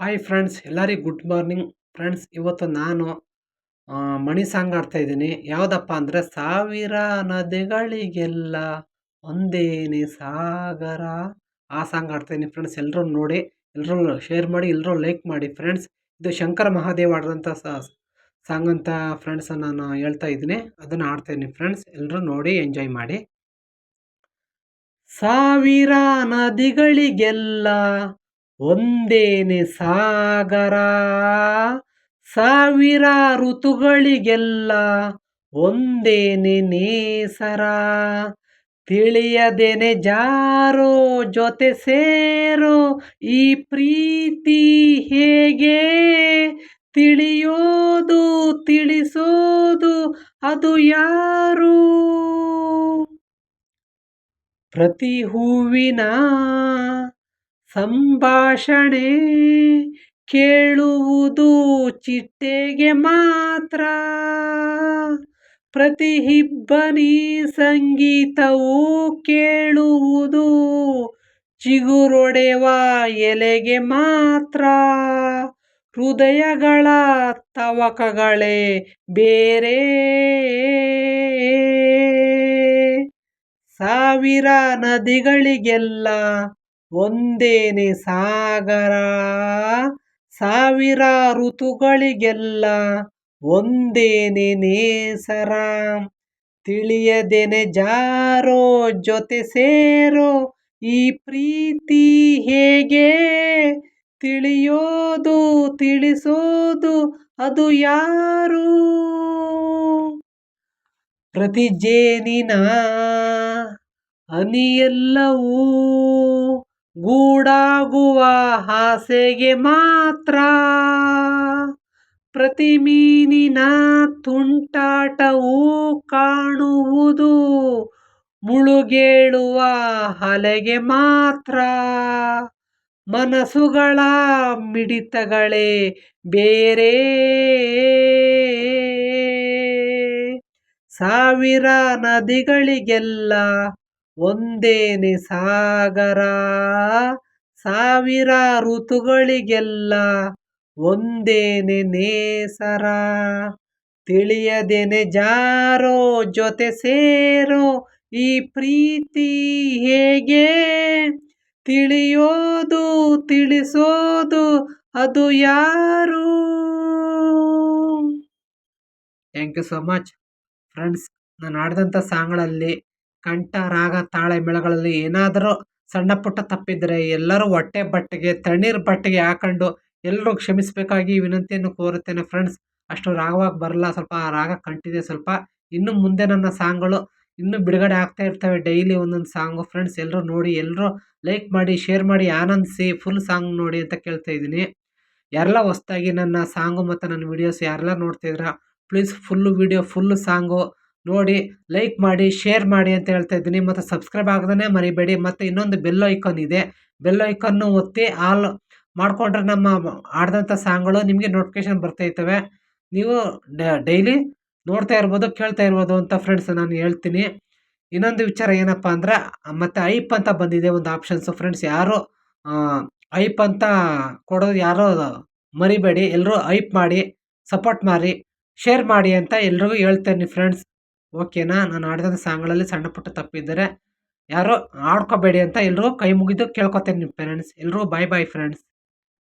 Hi friends ಎಲ್ಲರಿಗೂ good morning friends ಇವತ್ತು ನಾನು ಮಣಿ ಸಾಂಗ್ ಆಡ್ತಾ ಇದ್ದೀನಿ. ಯಾವುದಪ್ಪ ಅಂದರೆ ಸಾವಿರ ನದಿಗಳಿಗೆಲ್ಲ ಒಂದೇನೇ ಸಾಗರ. ಆ ಸಾಂಗ್ ಆಡ್ತಾಯಿದ್ದೀನಿ ಫ್ರೆಂಡ್ಸ್ ಎಲ್ಲರೂ ನೋಡಿ ಎಲ್ಲರೂ ಶೇರ್ ಮಾಡಿ ಎಲ್ಲರೂ ಲೈಕ್ ಮಾಡಿ. ಫ್ರೆಂಡ್ಸ್ ಇದು ಶಂಕರ ಮಹಾದೇವ್ ಆಡಿದಂಥ ಸಾಂಗ್ ಅಂತ ಫ್ರೆಂಡ್ಸ್ ನಾನು ಹೇಳ್ತಾ ಇದ್ದೀನಿ. ಅದನ್ನು ಆಡ್ತಾಯಿದ್ದೀನಿ ಫ್ರೆಂಡ್ಸ್ ಎಲ್ಲರೂ ನೋಡಿ ಎಂಜಾಯ್ ಮಾಡಿ. ಸಾವಿರ ನದಿಗಳಿಗೆಲ್ಲ ಒಂದೇನೆ ಸಾಗರ ಸಾವಿರ ಋತುಗಳಿಗೆಲ್ಲ ಒಂದೇನೆ ನೇಸರ. ತಿಳಿಯದೇನೆ ಜಾರೋ ಜೊತೆ ಸೇರೋ ಈ ಪ್ರೀತಿ ಹೇಗೆ? ತಿಳಿಯೋದು, ತಿಳಿಸೋದು ಅದು ಯಾರು? ಪ್ರತಿ ಹೂವಿನ ಸಂಭಾಷಣೆ ಕೇಳುವುದು ಚಿಟ್ಟೆಗೆ ಮಾತ್ರ. ಪ್ರತಿ ಹಿಬ್ಬನಿ ಸಂಗೀತವು ಕೇಳುವುದು ಚಿಗುರೊಡೆವ ಎಲೆಗೆ ಮಾತ್ರ. ಹೃದಯಗಳ ತವಕಗಳೇ ಬೇರೆ. ಸಾವಿರ ನದಿಗಳಿಗೆಲ್ಲ ಒಂದೇನೆ ಸಾಗರ ಸಾವಿರ ಋತುಗಳಿಗೆಲ್ಲ ಒಂದೇನೆ ನೇಸರ. ತಿಳಿಯದೆನೆ ಜಾರೋ ಜೊತೆ ಸೇರೋ, ಈ ಪ್ರೀತಿ ಹೇಗೆ? ತಿಳಿಯೋದು, ತಿಳಿಸೋದು, ಅದು ಯಾರು? ಪ್ರತಿ ಜೇನಿನ ಹನಿಯೆಲ್ಲವೂ ಗೂಡಾಗುವ ಹಾಸೆಗೆ ಮಾತ್ರ. ಪ್ರತಿ ಮೀನಿನ ತುಂಟಾಟವೂ ಕಾಣುವುದು ಮುಳುಗೇಳುವ ಹಲೆಗೆ ಮಾತ್ರ. ಮನಸ್ಸುಗಳ ಮಿಡಿತಗಳೇ ಬೇರೆ. ಸಾವಿರ ನದಿಗಳಿಗೆಲ್ಲ ಒಂದೇನೆ ಸಾಗರ, ಸಾವಿರ ಋತುಗಳಿಗೆಲ್ಲ ಒಂದೇನೆ ನೇಸರ. ತಿಳಿಯದೆನೆ ಜಾರೋ ಜೊತೆ ಸೇರೋ ಈ ಪ್ರೀತಿ ಹೇಗೆ? ತಿಳಿಯೋದು, ತಿಳಿಸೋದು ಅದು ಯಾರು? Thank you so much friends ನಾನು ಆಡಿದಂಥ ಸಾಂಗ್ಗಳಲ್ಲಿ ಕಂಠ, ರಾಗ, ತಾಳ ಮೇಳಗಳಲ್ಲಿ ಏನಾದರೂ ಸಣ್ಣ ಪುಟ್ಟ ತಪ್ಪಿದ್ದರೆ ಎಲ್ಲರೂ ಹೊಟ್ಟೆ ಬಟ್ಟೆಗೆ, ತಣ್ಣೀರು ಬಟ್ಟೆಗೆ ಹಾಕೊಂಡು ಎಲ್ಲರೂ ಕ್ಷಮಿಸಬೇಕಾಗಿ ವಿನಂತಿಯನ್ನು ಕೋರುತ್ತೇನೆ ಫ್ರೆಂಡ್ಸ್ ಅಷ್ಟು ರಾಗವಾಗಿ ಬರಲ್ಲ, ಸ್ವಲ್ಪ ರಾಗ ಕಂಟಿದೆ ಸ್ವಲ್ಪ ಇನ್ನು ಮುಂದೆ ನನ್ನ ಸಾಂಗ್ಗಳು ಇನ್ನೂ ಬಿಡುಗಡೆ ಆಗ್ತಾ ಇರ್ತವೆ ಡೈಲಿ ಒಂದೊಂದು ಸಾಂಗು ಫ್ರೆಂಡ್ಸ್ ಎಲ್ಲರೂ ನೋಡಿ, ಎಲ್ಲರೂ ಲೈಕ್ ಮಾಡಿ ಶೇರ್ ಮಾಡಿ, ಆನಂದಿಸಿ ಫುಲ್ ಸಾಂಗ್ ನೋಡಿ ಅಂತ ಕೇಳ್ತಾ ಇದ್ದೀನಿ. ಯಾರೆಲ್ಲ ಹೊಸ್ದಾಗಿ ನನ್ನ ಸಾಂಗು ಮತ್ತು ನನ್ನ ವೀಡಿಯೋಸ್ ಯಾರೆಲ್ಲ ನೋಡ್ತಿದ್ರ please full video full song ನೋಡಿ ಲೈಕ್ ಮಾಡಿ ಶೇರ್ ಮಾಡಿ ಅಂತ ಹೇಳ್ತಾ ಇದ್ದೀನಿ. ಮತ್ತು ಸಬ್ಸ್ಕ್ರೈಬ್ ಆಗದೇ ಮರಿಬೇಡಿ. ಮತ್ತು ಇನ್ನೊಂದು ಬೆಲ್ ಐಕಾನ್ ಇದೆ. ಬೆಲ್ ಐಕನ್ನು ಒತ್ತಿ ಆಲ್ ಮಾಡಿಕೊಂಡ್ರೆ ನಮ್ಮ ಆಡಿದಂಥ ಸಾಂಗ್ಗಳು ನಿಮಗೆ ನೋಟಿಫಿಕೇಶನ್ ಬರ್ತಾ ಇರ್ತವೆ. ನೀವು ಡೈಲಿ ನೋಡ್ತಾ ಇರ್ಬೋದು, ಕೇಳ್ತಾ ಇರ್ಬೋದು ಅಂತ ಫ್ರೆಂಡ್ಸ್ ನಾನು ಹೇಳ್ತೀನಿ. ಇನ್ನೊಂದು ವಿಚಾರ ಏನಪ್ಪ ಅಂದರೆ, ಮತ್ತು ಐಪ್ ಅಂತ ಬಂದಿದೆ ಒಂದು ಆಪ್ಷನ್ಸು ಫ್ರೆಂಡ್ಸ್ ಯಾರು ಐಪ್ ಅಂತ ಕೊಡೋದು ಯಾರೋ ಮರಿಬೇಡಿ. ಎಲ್ಲರೂ ಐಪ್ ಮಾಡಿ ಸಪೋರ್ಟ್ ಮಾಡಿ ಶೇರ್ ಮಾಡಿ ಅಂತ ಎಲ್ರಿಗೂ ಹೇಳ್ತೇನೆ ಫ್ರೆಂಡ್ಸ್ ಓಕೆನಾ? ನಾನು ಆಡಿದಂಥ ಸಾಂಗ್ಗಳಲ್ಲಿ ಸಣ್ಣ ಪುಟ್ಟ ತಪ್ಪಿದ್ದರೆ ಯಾರೋ ಆಡ್ಕೋಬೇಡಿ ಅಂತ ಎಲ್ಲರೂ ಕೈ ಮುಗಿದು ಕೇಳ್ಕೊತೇನೆ ನಿಮ್ಮ ಪೇರೆಂಟ್ಸ್ ಎಲ್ಲರೂ ಬಾಯ್ ಬಾಯ್ ಫ್ರೆಂಡ್ಸ್